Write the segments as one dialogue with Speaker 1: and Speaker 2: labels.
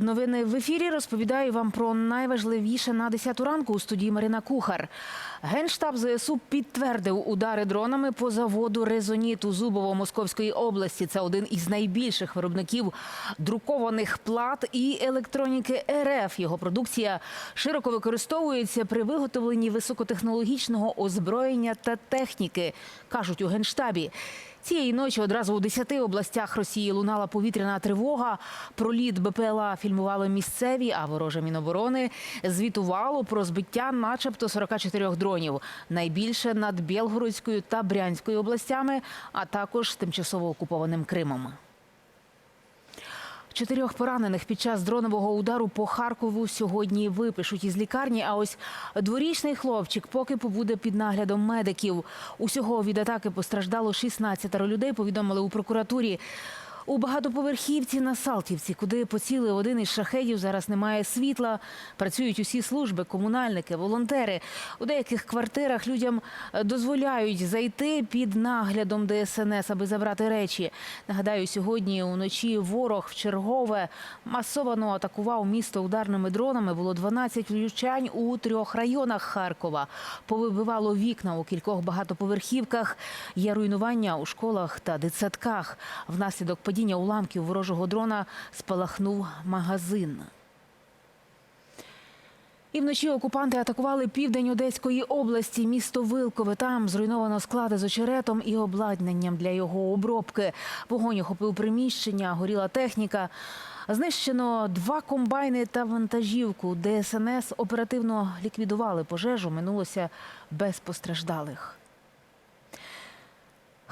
Speaker 1: Новини в ефірі розповідаю вам про найважливіше на 10 ранку у студії Марина Кухар. Генштаб ЗСУ підтвердив удари дронами по заводу Резоніту Зубово Московської області. Це один із найбільших виробників друкованих плат і електроніки РФ. Його продукція широко використовується при виготовленні високотехнологічного озброєння та техніки, кажуть у генштабі. Цієї ночі одразу у 10 областях Росії лунала повітряна тривога. Про літ БПЛА фільмували місцеві, а вороже Міноборони звітувало про збиття начебто 44 дронів. Найбільше над Білгородською та Брянською областями, а також тимчасово окупованим Кримом. Чотирьох поранених під час дронового удару по Харкову сьогодні випишуть із лікарні. А ось дворічний хлопчик поки побуде під наглядом медиків. Усього від атаки постраждало 16 людей. Повідомили у прокуратурі. У багатоповерхівці на Салтівці, куди поцілив один із шахедів, зараз немає світла. Працюють усі служби, комунальники, волонтери. У деяких квартирах людям е, дозволяють зайти під наглядом ДСНС, аби забрати речі. Нагадаю, сьогодні уночі ворог в чергове масовано атакував місто ударними дронами. Було 12 влучань у трьох районах Харкова. Повибивало вікна у кількох багатоповерхівках. Є руйнування у школах та дитсадках. Внаслідок падіння уламків ворожого дрона спалахнув магазин. І вночі окупанти атакували південь Одеської області, місто Вилкове. Там зруйновано склади з очеретом і обладнанням для його обробки. Вогонь охопив приміщення, горіла техніка. Знищено два комбайни та вантажівку. ДСНС оперативно ліквідували пожежу. Минулося без постраждалих.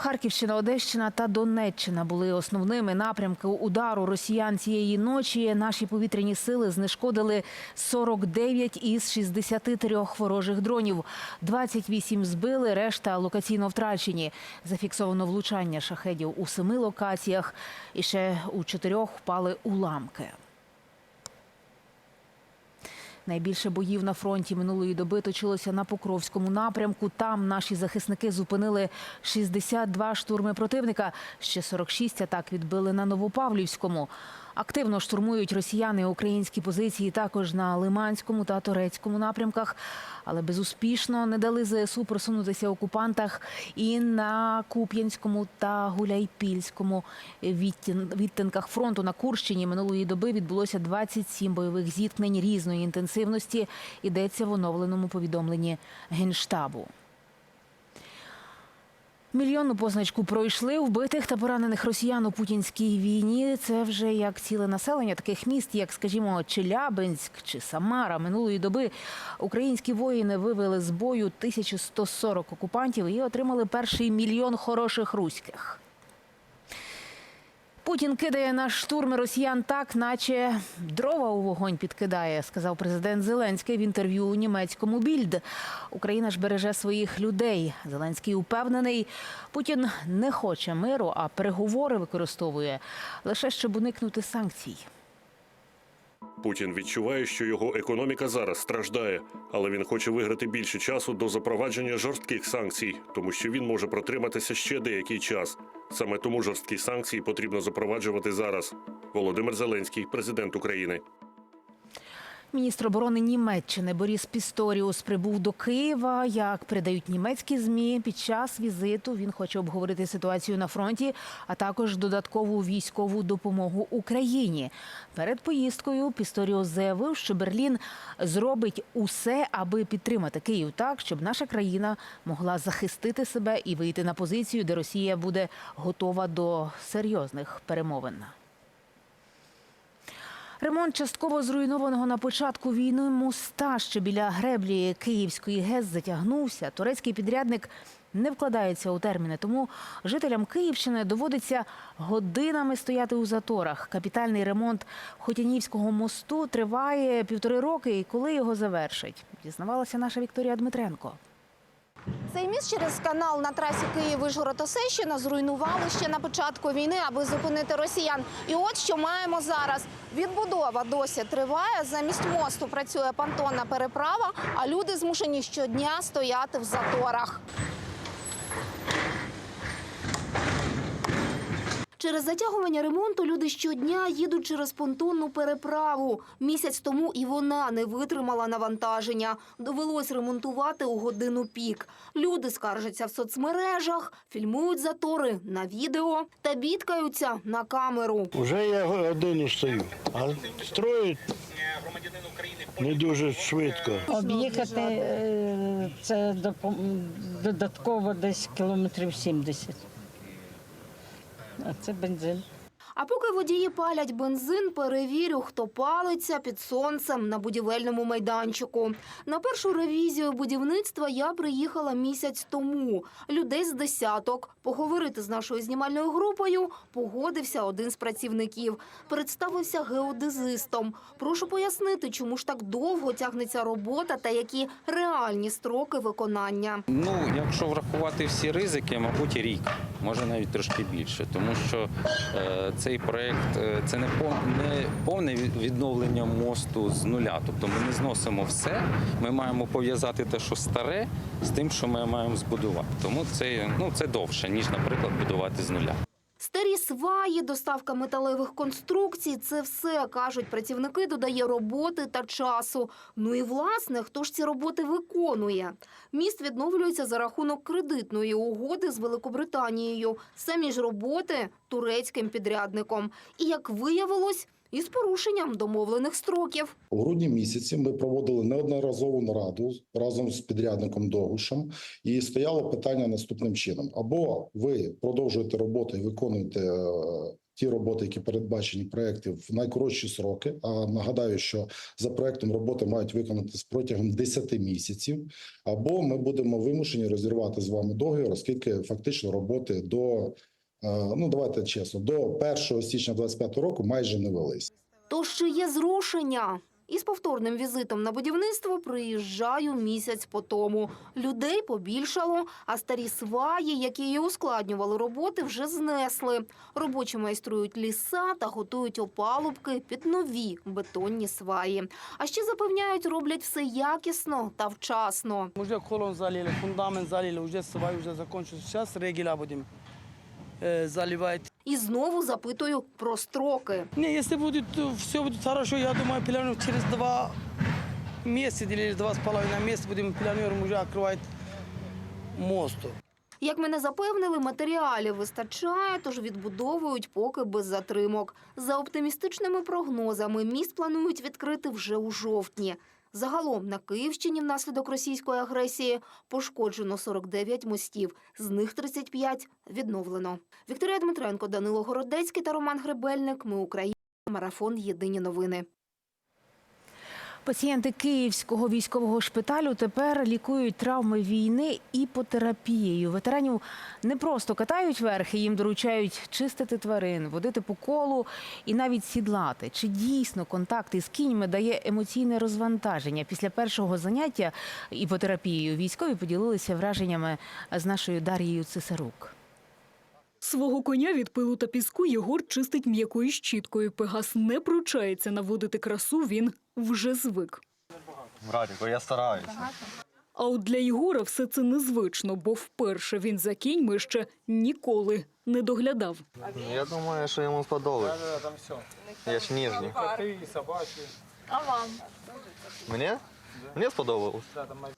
Speaker 1: Харківщина, Одещина та Донеччина були основними напрямки удару росіян цієї ночі. Наші повітряні сили знешкодили 49 із 63 ворожих дронів. 28 збили, решта локаційно втрачені. Зафіксовано влучання шахедів у семи локаціях. І ще у чотирьох впали уламки. Найбільше боїв на фронті минулої доби точилося на Покровському напрямку. Там наші захисники зупинили 62 штурми противника. Ще 46 атак відбили на Новопавлівському. Активно штурмують росіяни українські позиції також на Лиманському та Торецькому напрямках, але безуспішно не дали ЗСУ просунутися окупантах і на Куп'янському та Гуляйпільському відтинках фронту на Курщині минулої доби відбулося 27 бойових зіткнень різної інтенсивності. Йдеться в оновленому повідомленні Генштабу. Мільйонну позначку пройшли вбитих та поранених росіян у путінській війні. Це вже як ціле населення таких міст, як, скажімо, Челябинськ чи Самара. Минулої доби українські воїни вивели з бою 1140 окупантів і отримали перший мільйон хороших руських. Путін кидає на штурми росіян так, наче дрова у вогонь підкидає, сказав президент Зеленський в інтерв'ю у німецькому більд. Україна ж береже своїх людей. Зеленський упевнений, Путін не хоче миру, а переговори використовує лише щоб уникнути санкцій.
Speaker 2: Путін відчуває, що його економіка зараз страждає, але він хоче виграти більше часу до запровадження жорстких санкцій, тому що він може протриматися ще деякий час. Саме тому жорсткі санкції потрібно запроваджувати зараз. Володимир Зеленський, президент України.
Speaker 1: Міністр оборони Німеччини Боріс Пісторіус прибув до Києва. Як передають німецькі змі, під час візиту він хоче обговорити ситуацію на фронті, а також додаткову військову допомогу Україні. Перед поїздкою Пісторіус заявив, що Берлін зробить усе, аби підтримати Київ так, щоб наша країна могла захистити себе і вийти на позицію, де Росія буде готова до серйозних перемовин. Ремонт частково зруйнованого на початку війни моста, що біля греблі Київської ГЕС затягнувся. Турецький підрядник не вкладається у терміни, тому жителям Київщини доводиться годинами стояти у заторах. Капітальний ремонт Хотянівського мосту триває півтори роки. І коли його завершать, дізнавалася наша Вікторія Дмитренко.
Speaker 3: Цей міст через канал на трасі Київ-Вишгород-Осещина зруйнували ще на початку війни, аби зупинити росіян. І от що маємо зараз. Відбудова досі триває. Замість мосту працює понтонна переправа, а люди змушені щодня стояти в заторах. Через затягування ремонту люди щодня їдуть через понтонну переправу. Місяць тому і вона не витримала навантаження. Довелось ремонтувати у годину пік. Люди скаржаться в соцмережах, фільмують затори на відео та бідкаються на камеру.
Speaker 4: Уже я годину стою, а строють не дуже швидко.
Speaker 5: Об'їхати е, це додатково десь кілометрів 70. А це бензин.
Speaker 3: А поки водії палять бензин, перевірю, хто палиться під сонцем на будівельному майданчику. На першу ревізію будівництва я приїхала місяць тому. Людей з десяток. Поговорити з нашою знімальною групою погодився один з працівників. Представився геодезистом. Прошу пояснити, чому ж так довго тягнеться робота та які реальні строки виконання.
Speaker 6: Ну, якщо врахувати всі ризики, мабуть, рік, може навіть трошки більше, тому що е, цей проект е, це не пов- не повне відновлення мосту з нуля. Тобто ми не зносимо все. Ми маємо пов'язати те, що старе, з тим, що ми маємо збудувати. Тому це ну це довше, ніж, наприклад, будувати з нуля.
Speaker 3: Старі сваї, доставка металевих конструкцій – це все, кажуть працівники, додає роботи та часу. Ну і, власне, хто ж ці роботи виконує? Міст відновлюється за рахунок кредитної угоди з Великобританією. Самі ж роботи – турецьким підрядником. І, як виявилось, із порушенням домовлених строків.
Speaker 7: У грудні місяці ми проводили неодноразову нараду разом з підрядником Догушем, і стояло питання наступним чином: або ви продовжуєте роботу і виконуєте е, ті роботи, які передбачені проекти в найкоротші сроки. А нагадаю, що за проектом роботи мають виконатись протягом 10 місяців, або ми будемо вимушені розірвати з вами договір, оскільки фактично роботи до ну давайте чесно, до 1 січня 2025 року майже не велись.
Speaker 3: Тож чи є зрушення? Із повторним візитом на будівництво приїжджаю місяць по тому. Людей побільшало, а старі сваї, які і ускладнювали роботи, вже знесли. Робочі майструють ліса та готують опалубки під нові бетонні сваї. А ще запевняють, роблять все якісно та вчасно.
Speaker 8: Уже колон залили, фундамент залили, уже свай уже закончился. Сейчас регеля будем э.
Speaker 3: І знову запитую про строки.
Speaker 8: Не, если будет все будет хорошо, я думаю, планируем через два месяца или два с половиной месяца будем планируем уже открывать мосту.
Speaker 3: Як мене запевнили, матеріалів вистачає, тож відбудовують поки без затримок. За оптимістичними прогнозами, міст планують відкрити вже у жовтні. Загалом на Київщині внаслідок російської агресії пошкоджено 49 мостів, з них 35 відновлено. Вікторія Дмитренко, Данило Городецький та Роман Гребельник. Ми Україна. Марафон. Єдині новини.
Speaker 1: Пацієнти Київського військового шпиталю тепер лікують травми війни іпотерапією. Ветеранів не просто катають верхи, їм доручають чистити тварин, водити по колу і навіть сідлати. Чи дійсно контакт із кіньми дає емоційне розвантаження? Після першого заняття іпотерапією військові поділилися враженнями з нашою Дар'єю Цесарук.
Speaker 9: Свого коня від пилу та піску Єгор чистить м'якою щіткою. Пегас не пручається наводити красу, він вже звик.
Speaker 10: Братику, я стараюся.
Speaker 9: А от для Єгора все це незвично, бо вперше він за кіньми ще ніколи не доглядав.
Speaker 10: Я думаю, що йому сподобається. Я ж ніжний. А вам? Мені? Мені сподобалось.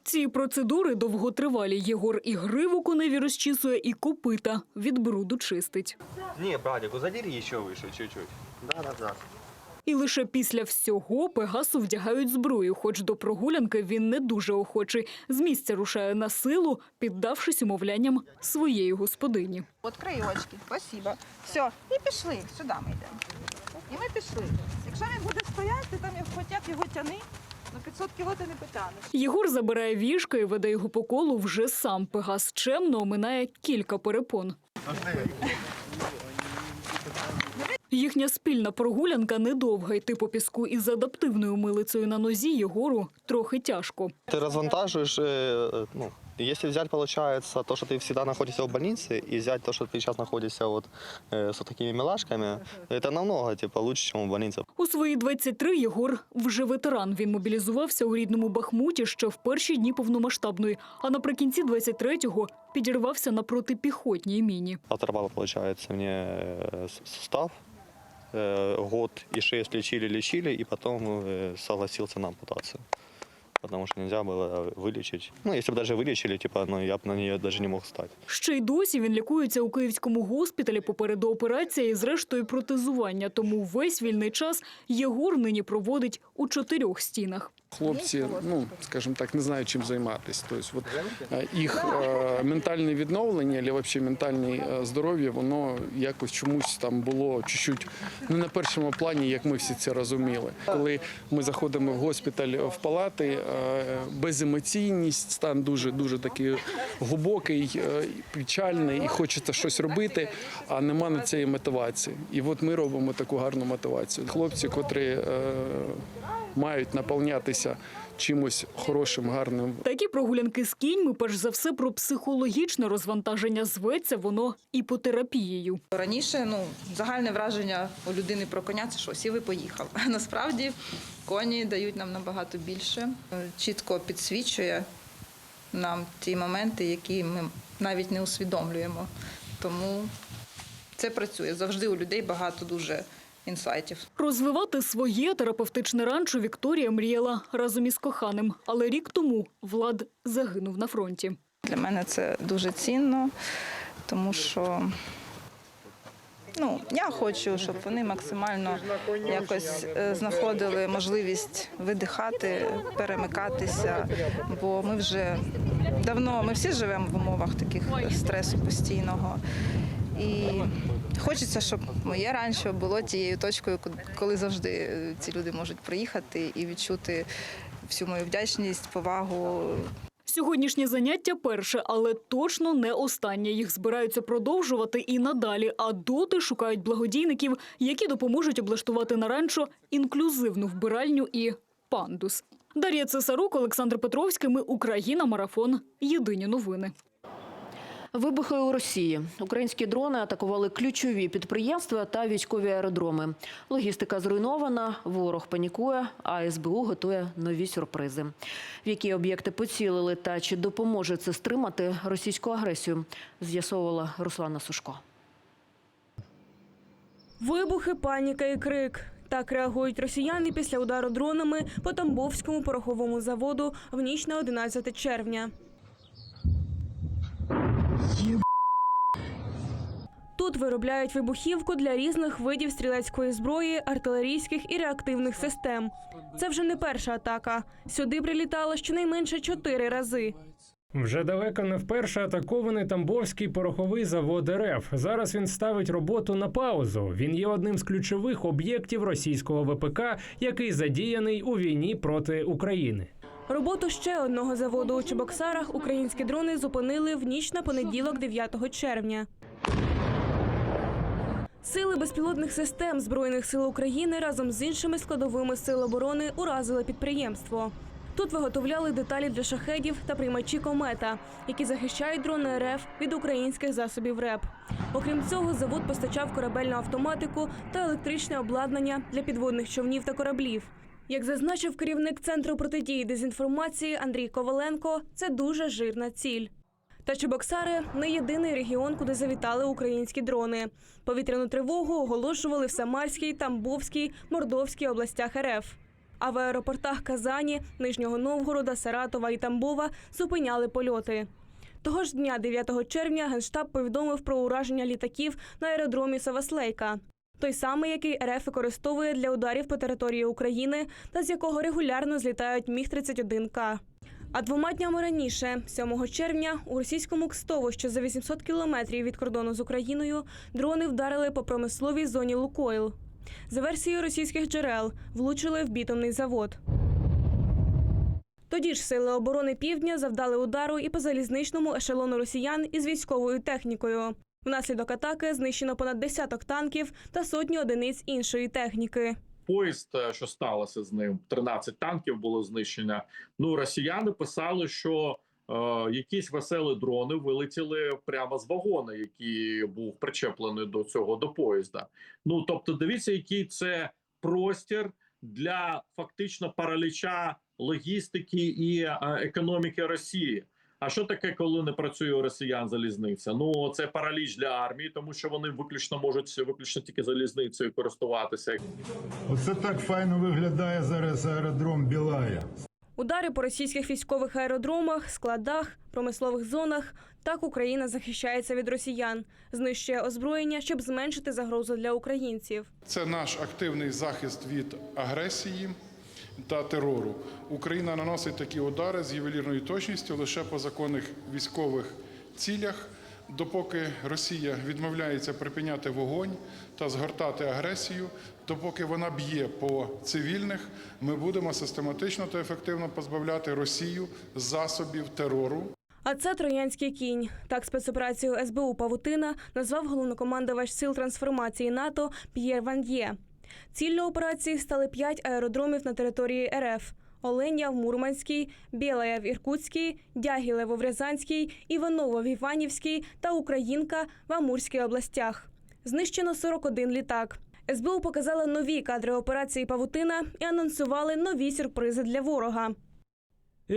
Speaker 9: Ці процедури довготривалі. Єгор і гриву коневі розчісує, і копита від бруду чистить.
Speaker 10: Ні, братику, задери ще вище, чуть-чуть. Да, да, да.
Speaker 9: І лише після всього Пегасу вдягають зброю, хоч до прогулянки він не дуже охочий. З місця рушає на силу, піддавшись умовлянням своєї господині.
Speaker 11: Открий очки, спасибо. Все, і пішли. Сюди ми йдемо. І ми пішли. Якщо він буде стояти, ти там як хотять його тяни, ну 500 кіло ти не потягнеш.
Speaker 9: Єгор забирає віжка і веде його по колу вже сам. Пегас чемно оминає кілька перепон. Їхня спільна прогулянка недовга йти по піску із адаптивною милицею на нозі Єгору трохи тяжко.
Speaker 10: Ти розвантажуєш е, е, ну, Если взять, получается, то, что ты всегда находишься в больнице, и взять то, что ты сейчас находишься вот э, с вот такими милашками, это намного, типа, лучше, чем в больнице.
Speaker 9: У свої 23 Єгор вже ветеран. Він мобілізувався у рідному Бахмуті ще в перші дні повномасштабної, а наприкінці 23-го підірвався на протипіхотній міні.
Speaker 10: Оторвало, получается, мне э, с- сустав. Э, Год и шесть лечили, лечили, и потом э, согласился на ампутацию. Потому что нельзя было вылечить. Ну, если бы даже вылечили, типа, ну, я бы на нее даже не мог встать.
Speaker 9: Ще й досі він лікується у київському госпіталі попереду операції і зрештою протезування. Тому весь вільний час Єгор нині проводить у чотирьох стінах.
Speaker 12: Хлопці, ну скажімо так, не знають чим займатися. Тобто, от е, їх е, ментальне відновлення, або взагалі ментальне е, здоров'я, воно якось чомусь там було чуть-чуть не на першому плані, як ми всі це розуміли. Коли ми заходимо в госпіталь в палати, е, беземоційність, стан дуже дуже такий глибокий, е, печальний, і хочеться щось робити, а нема на цієї мотивації. І от ми робимо таку гарну мотивацію. Хлопці, котрі е, мають наповнятися чимось хорошим, гарним.
Speaker 9: Такі прогулянки з кіньми, перш за все, про психологічне розвантаження зветься воно іпотерапією.
Speaker 11: Раніше ну, загальне враження у людини про коня це що, сів і поїхав. А насправді коні дають нам набагато більше, чітко підсвічує нам ті моменти, які ми навіть не усвідомлюємо. Тому це працює. Завжди у людей багато дуже інсайтів.
Speaker 9: Розвивати своє терапевтичне ранчо Вікторія мріяла разом із коханим. Але рік тому Влад загинув на фронті.
Speaker 11: Для мене це дуже цінно, тому що ну, я хочу, щоб вони максимально якось е, знаходили можливість видихати, перемикатися, бо ми вже давно, ми всі живемо в умовах таких стресу постійного. І хочеться, щоб моє ранчо було тією точкою, коли завжди е, ці люди можуть приїхати і відчути всю мою вдячність, повагу,
Speaker 9: Сьогоднішнє заняття перше, але точно не останнє. Їх збираються продовжувати і надалі. А доти шукають благодійників, які допоможуть облаштувати на ранчо інклюзивну вбиральню і пандус. Дар'я Цесарук, Олександр Петровський. Ми Україна. Марафон. Єдині новини.
Speaker 13: Вибухи у Росії. Українські дрони атакували ключові підприємства та військові аеродроми. Логістика зруйнована, ворог панікує, а СБУ готує нові сюрпризи. В які об'єкти поцілили та чи допоможе це стримати російську агресію, з'ясовувала Руслана Сушко.
Speaker 14: Вибухи, паніка і крик. Так реагують росіяни після удару дронами по Тамбовському пороховому заводу в ніч на 11 червня. Тут виробляють вибухівку для різних видів стрілецької зброї, артилерійських і реактивних систем. Це вже не перша атака. Сюди прилітало щонайменше чотири рази.
Speaker 15: Вже далеко не вперше атакований Тамбовський пороховий завод РФ. Зараз він ставить роботу на паузу. Він є одним з ключових об'єктів російського ВПК, який задіяний у війні проти України.
Speaker 14: Роботу ще одного заводу у Чебоксарах українські дрони зупинили в ніч на понеділок, 9 червня. Сили безпілотних систем Збройних сил України разом з іншими складовими сил оборони уразили підприємство. Тут виготовляли деталі для шахедів та приймачі комета, які захищають дрони РФ від українських засобів РЕП. Окрім цього, завод постачав корабельну автоматику та електричне обладнання для підводних човнів та кораблів. Як зазначив керівник центру протидії дезінформації Андрій Коваленко, це дуже жирна ціль. Та Чебоксари не єдиний регіон, куди завітали українські дрони. Повітряну тривогу оголошували в Самарській, Тамбовській, Мордовській областях РФ. А в аеропортах Казані, Нижнього Новгорода, Саратова і Тамбова зупиняли польоти. Того ж дня, 9 червня, Генштаб повідомив про ураження літаків на аеродромі Саваслейка. Той самий, який РФ використовує для ударів по території України та з якого регулярно злітають Міг-31К. А двома днями раніше, 7 червня, у російському Кстово, що за 800 кілометрів від кордону з Україною, дрони вдарили по промисловій зоні Лукойл. За версією російських джерел, влучили в бітумний завод. Тоді ж сили оборони півдня завдали удару і по залізничному ешелону росіян із військовою технікою. Внаслідок атаки знищено понад десяток танків та сотні одиниць іншої техніки.
Speaker 16: Поїзд, е, що сталося з ним, 13 танків було знищено. Ну росіяни писали, що якісь веселі дрони вилетіли прямо з вагона, який був причеплений до цього до поїзда. Ну тобто, дивіться, який це простір для фактично параліча логістики і е, економіки Росії. А що таке, коли не працює у росіян залізниця? Ну це параліч для армії, тому що вони виключно можуть виключно тільки залізницею користуватися.
Speaker 17: Оце так файно виглядає зараз аеродром Білая.
Speaker 14: Удари по російських військових аеродромах, складах, промислових зонах. Так Україна захищається від росіян, знищує озброєння, щоб зменшити загрозу для українців.
Speaker 18: Це наш активний захист від агресії та терору. Україна наносить такі удари з ювелірною точністю лише по законних військових цілях. Допоки Росія відмовляється припиняти вогонь та згортати агресію, допоки вона б'є по цивільних, ми будемо систематично та ефективно позбавляти Росію засобів терору.
Speaker 14: А це троянський кінь. Так спецоперацію СБУ Павутина назвав головнокомандувач сил трансформації НАТО П'єр Ванд'є. Ціллю операції стали п'ять аеродромів на території РФ: Оленя в Мурманській, Білая в Іркутській, Дягілево в Рязанській, Іваново в Іванівській та Українка в Амурській областях. Знищено 41 літак. СБУ показали нові кадри операції Павутина і анонсували нові сюрпризи для ворога.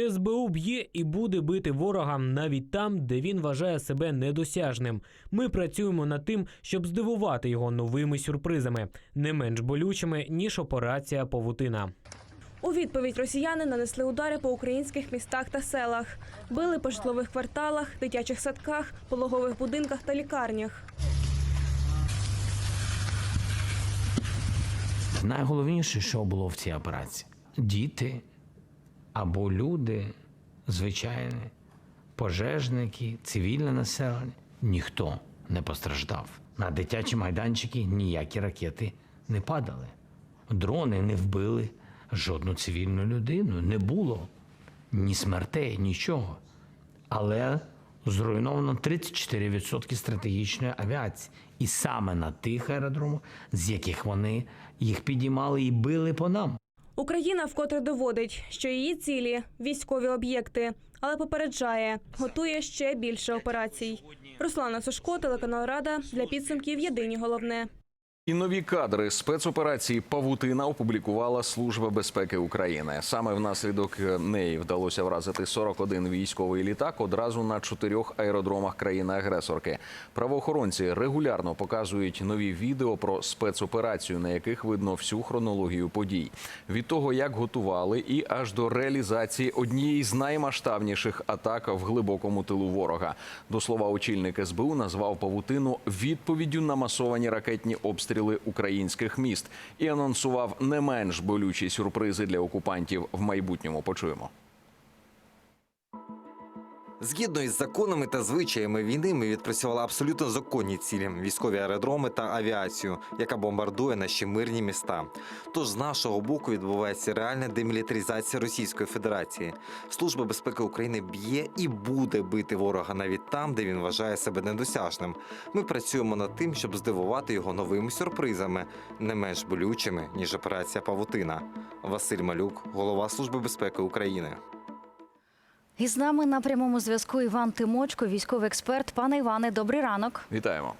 Speaker 19: СБУ б'є і буде бити ворога навіть там, де він вважає себе недосяжним. Ми працюємо над тим, щоб здивувати його новими сюрпризами, не менш болючими ніж операція Павутина.
Speaker 14: У відповідь росіяни нанесли удари по українських містах та селах, били по житлових кварталах, дитячих садках, пологових будинках та лікарнях.
Speaker 20: Найголовніше, що було в цій операції діти або люди, звичайні, пожежники, цивільне населення. Ніхто не постраждав. На дитячі майданчики ніякі ракети не падали. Дрони не вбили жодну цивільну людину. Не було ні смертей, нічого. Але зруйновано 34% стратегічної авіації. І саме на тих аеродромах, з яких вони їх підіймали і били по нам.
Speaker 14: Україна вкотре доводить, що її цілі військові об'єкти, але попереджає, готує ще більше операцій. Руслана Сушко, телеканал Рада для підсумків. Єдині головне.
Speaker 21: І нові кадри спецоперації Павутина опублікувала Служба безпеки України. Саме внаслідок неї вдалося вразити 41 військовий літак одразу на чотирьох аеродромах країни-агресорки. Правоохоронці регулярно показують нові відео про спецоперацію, на яких видно всю хронологію подій. Від того, як готували, і аж до реалізації однієї з наймасштабніших атак в глибокому тилу ворога. До слова, очільник СБУ назвав павутину відповіддю на масовані ракетні обстріли українських міст і анонсував не менш болючі сюрпризи для окупантів в майбутньому. Почуємо.
Speaker 22: Згідно із законами та звичаями війни, ми відпрацювали абсолютно законні цілі військові аеродроми та авіацію, яка бомбардує наші мирні міста. Тож з нашого боку відбувається реальна демілітаризація Російської Федерації. Служба безпеки України б'є і буде бити ворога навіть там, де він вважає себе недосяжним. Ми працюємо над тим, щоб здивувати його новими сюрпризами, не менш болючими ніж операція Павутина. Василь Малюк, голова Служби безпеки України.
Speaker 23: І з нами на прямому зв'язку Іван Тимочко, військовий експерт. Пане Іване, добрий ранок.
Speaker 21: Вітаємо.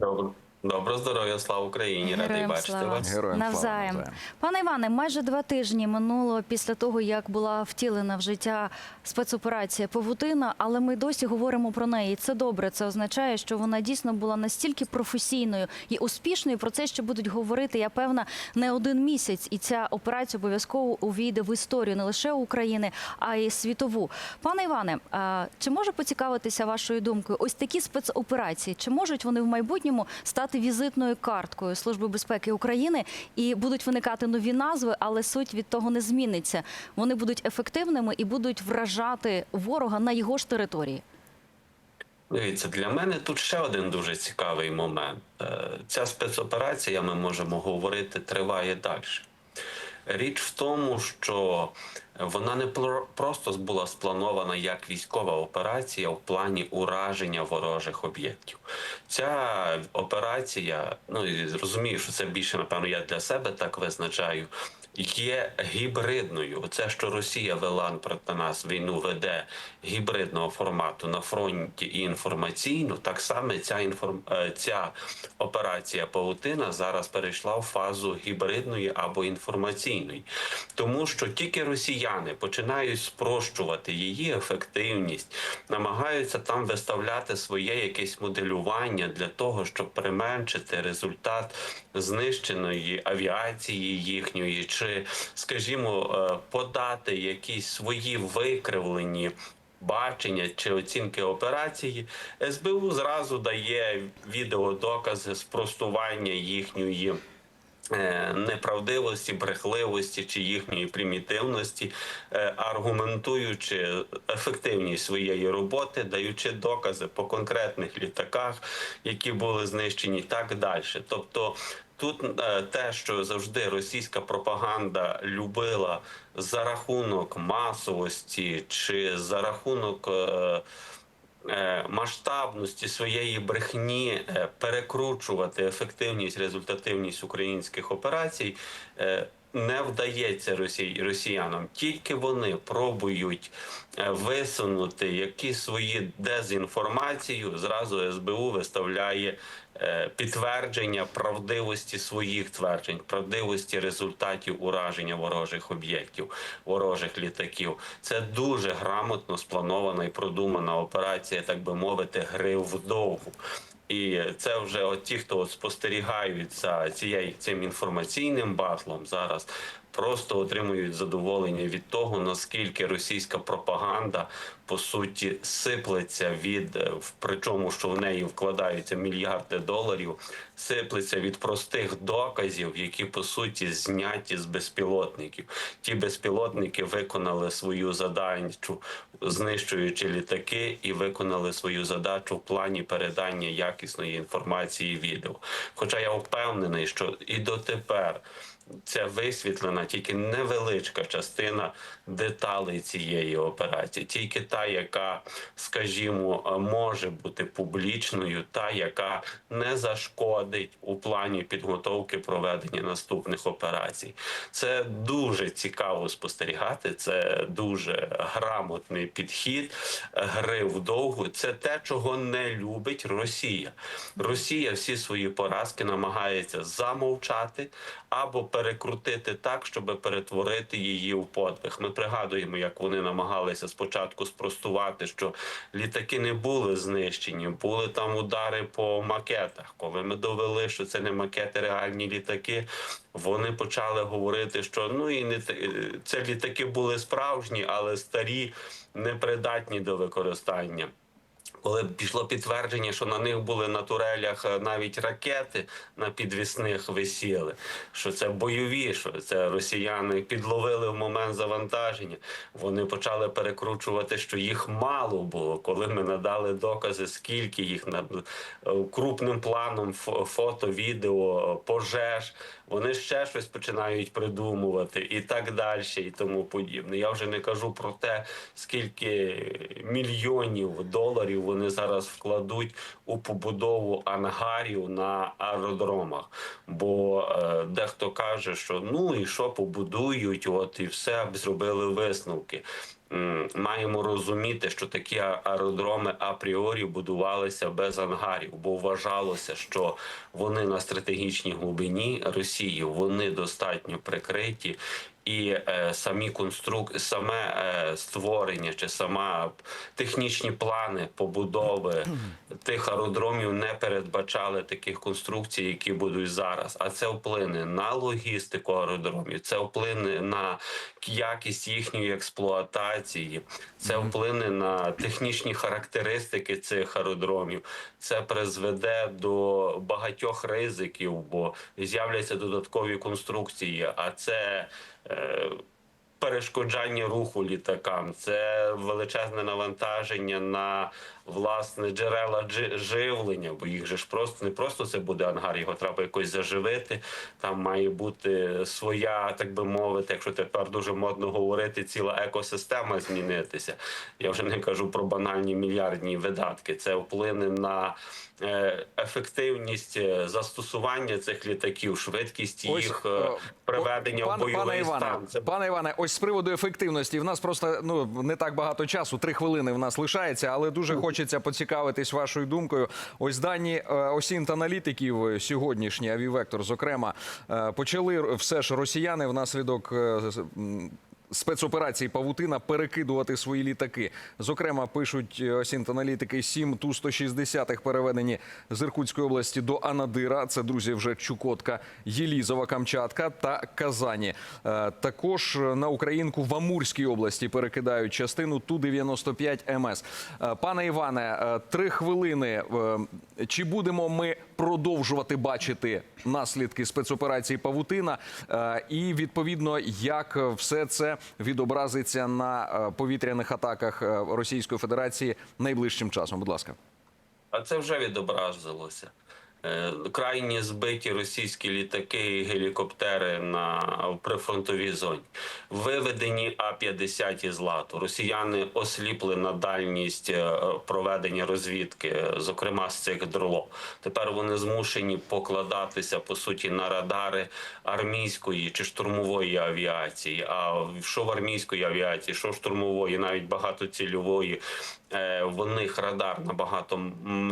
Speaker 24: Добре. Доброго здоров'я, слава Україні! Радий
Speaker 23: Героям
Speaker 24: бачити
Speaker 23: слава.
Speaker 24: вас.
Speaker 23: навзаєм. Пане Іване, майже два тижні минуло після того, як була втілена в життя спецоперація Павутина, але ми досі говоримо про неї. Це добре. Це означає, що вона дійсно була настільки професійною і успішною. Про це ще будуть говорити, я певна, не один місяць. І ця операція обов'язково увійде в історію не лише України, а й світову. Пане Іване, а чи може поцікавитися вашою думкою? Ось такі спецоперації, чи можуть вони в майбутньому стати візитною карткою Служби безпеки України і будуть виникати нові назви, але суть від того не зміниться. Вони будуть ефективними і будуть вражати ворога на його ж території.
Speaker 24: Дивіться, для мене тут ще один дуже цікавий момент. Е, Ця спецоперація, ми можемо говорити, триває далі. Річ в тому, що вона не просто була спланована як військова операція в плані ураження ворожих об'єктів. Ця операція, ну і розумію, що це більше, напевно, я для себе так визначаю. Є гібридною. Це що Росія вела проти нас війну веде гібридного формату на фронті і інформаційно. Так само ця інформ... е, ця операція Паутина зараз перейшла в фазу гібридної або інформаційної, тому що тільки росіяни починають спрощувати її ефективність, намагаються там виставляти своє якесь моделювання для того, щоб применшити результат знищеної авіації їхньої, чи, скажімо, е, подати якісь свої викривлені. Бачення чи оцінки операції СБУ зразу дає відеодокази спростування їхньої е, неправдивості, брехливості чи їхньої примітивності, е, аргументуючи ефективність своєї роботи, даючи докази по конкретних літаках, які були знищені, так далі. Тобто. Тут е, те, що завжди російська пропаганда любила за рахунок масовості чи за рахунок е, е, масштабності своєї брехні перекручувати ефективність, результативність українських операцій. Не вдається росій, росіянам, тільки вони пробують е, висунути якісь свої дезінформацію. Зразу СБУ виставляє е, підтвердження правдивості своїх тверджень, правдивості результатів ураження ворожих об'єктів, ворожих літаків. Це дуже грамотно спланована і продумана операція, так би мовити, гри вдовгу. І це вже от ті, хто спостерігають за цією цим інформаційним батлом зараз. Просто отримують задоволення від того, наскільки російська пропаганда по суті сиплеться від е, в- причому, що в неї вкладаються мільярди доларів, сиплеться від простих доказів, які по суті зняті з безпілотників. Ті безпілотники виконали свою задачу, знищуючи літаки, і виконали свою задачу в плані передання якісної інформації відео. Хоча я впевнений, що і дотепер. Це висвітлена тільки невеличка частина деталей цієї операції, тільки та, яка, скажімо, е, може бути публічною, та яка не зашкодить у плані підготовки проведення наступних операцій. Це дуже цікаво спостерігати. Це дуже грамотний підхід гри вдовгу. Це те, чого не любить Росія. Росія всі свої поразки намагається замовчати або перекрутити так, щоб перетворити її у подвиг. Ми пригадуємо, як вони намагалися спочатку спростувати, що літаки не були знищені, були там удари по макетах. Коли ми довели, що це не макети, реальні літаки. Вони почали говорити, що ну і не те- це літаки були справжні, але старі, непридатні до використання. Коли пішло підтвердження, що на них були на турелях е, навіть ракети на підвісних висіли, що це бойові, що це росіяни підловили в момент завантаження. Вони почали перекручувати, що їх мало було, коли ми надали докази, скільки їх на е, крупним планом фото, відео, е, пожеж. Вони ще щось починають придумувати і так далі, і тому подібне. Я вже не кажу про те, скільки мільйонів доларів вони зараз вкладуть у побудову ангарів на аеродромах. Бо е, дехто каже, що ну і що побудують, от і все зробили висновки. Маємо розуміти, що такі аеродроми апріорі будувалися без ангарів, бо вважалося, що вони на стратегічній глибині Росії вони достатньо прикриті. І е, самі конструк... саме е, створення чи сама технічні плани побудови тих аеродромів не передбачали таких конструкцій, які будуть зараз. А це вплине на логістику аеродромів, це вплине на якість їхньої експлуатації, це вплине на технічні характеристики цих аеродромів. Це призведе до багатьох ризиків, бо з'являться додаткові конструкції. А це перешкоджання руху літакам, це величезне навантаження на власне джерела живлення, бо їх же ж просто не просто це буде ангар, його треба якось заживити. Там має бути своя, так би мовити, якщо тепер дуже модно говорити, ціла екосистема змінитися. Я вже не кажу про банальні мільярдні видатки. Це вплине на е, ефективність е, застосування цих літаків, швидкість їх е,
Speaker 21: е,
Speaker 24: приведення в
Speaker 21: Пан-
Speaker 24: бойовий
Speaker 21: пане Іване,
Speaker 24: стан. Це
Speaker 21: пане Іване, ось з приводу ефективності. В нас просто ну не так багато часу, три хвилини в нас лишається, але дуже хочеться поцікавитись вашою думкою. Ось дані е, осінт аналітиків сьогоднішні авівектор, зокрема, е, почали все ж росіяни внаслідок. Спецоперації Павутина перекидувати свої літаки. Зокрема, пишуть е, осінт-аналітики 7 Ту-160 переведені з Іркутської області до Анадира. Це друзі вже Чукотка, Єлізова, Камчатка та Казані. Е, Також на Українку в Амурській області перекидають частину Ту-95 МС. Е, Пане Іване, три хвилини. Чи будемо ми продовжувати бачити наслідки спецоперації Павутина? І відповідно, як все це відобразиться на е, повітряних атаках е, Російської Федерації найближчим часом? Будь ласка.
Speaker 24: А це вже відобразилося. Е, Крайні збиті російські літаки і гелікоптери на прифронтовій зоні, виведені А-50 із лату. Росіяни осліпли на дальність е, проведення розвідки, зокрема з цих дроло. Тепер вони змушені покладатися по суті на радари армійської чи штурмової авіації. А що в армійської авіації, що штурмової, навіть багатоцільової, в них радар набагато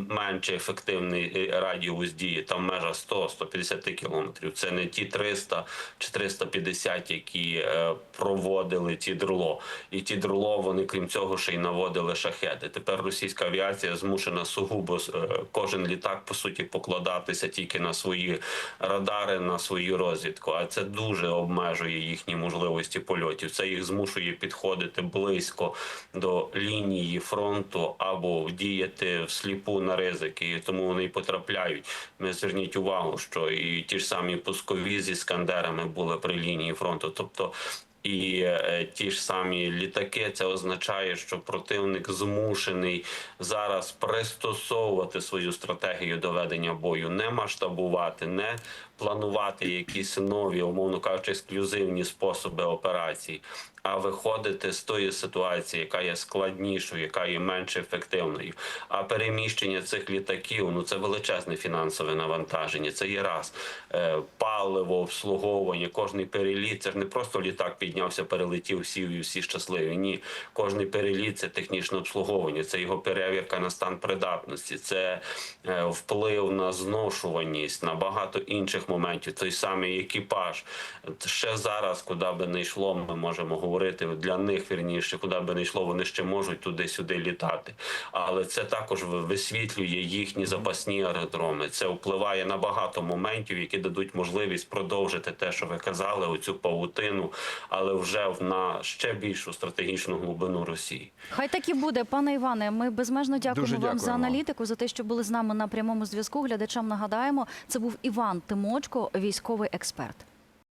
Speaker 24: менше ефективний е, радіус дії, там межа 100-150 кілометрів. Це не ті 300 чи 350, які е, проводили ті дроло. І ті дроло, вони крім цього ще й наводили шахеди. Тепер російська авіація змушена сугубо е, кожен літак по суті покладатися тільки на свої радари, на свою розвідку. А це дуже обмежує їхні можливості польотів. Це їх змушує підходити близько до лінії фронту або діяти всліпу на ризики. І тому вони потрапляють. Ми зверніть увагу, що і ті ж самі пускові зі скандерами були при лінії фронту. Тобто і е, ті ж самі літаки, це означає, що противник змушений зараз пристосовувати свою стратегію до ведення бою, не масштабувати, не планувати якісь нові, умовно кажучи, ексклюзивні способи операцій, а виходити з тої ситуації, яка є складнішою, яка є менш ефективною. А переміщення цих літаків ну це величезне фінансове навантаження. Це є раз Е, паливо, обслуговування, кожний переліт. Це ж не просто літак піднявся, перелетів, сів і всі щасливі. Ні, кожний переліт це технічне обслуговування, це його перевірка на стан придатності, це е, вплив на зношуваність, на багато інших моментів. Той самий екіпаж. Ще зараз, куди би не йшло, ми можемо говорити для них вірніше, куди би не йшло, вони ще можуть туди-сюди літати. Але це також висвітлює їхні запасні аеродроми. Це впливає на багато моментів, які дадуть можливість продовжити те, що ви казали, оцю павутину, але вже в- на ще більшу стратегічну глибину Росії.
Speaker 23: Хай так і буде, пане Іване. Ми безмежно дякуємо
Speaker 24: Дуже
Speaker 23: вам за аналітику, за те, що були з нами на прямому зв'язку. Глядачам нагадаємо, це був Іван Тимочко, військовий експерт.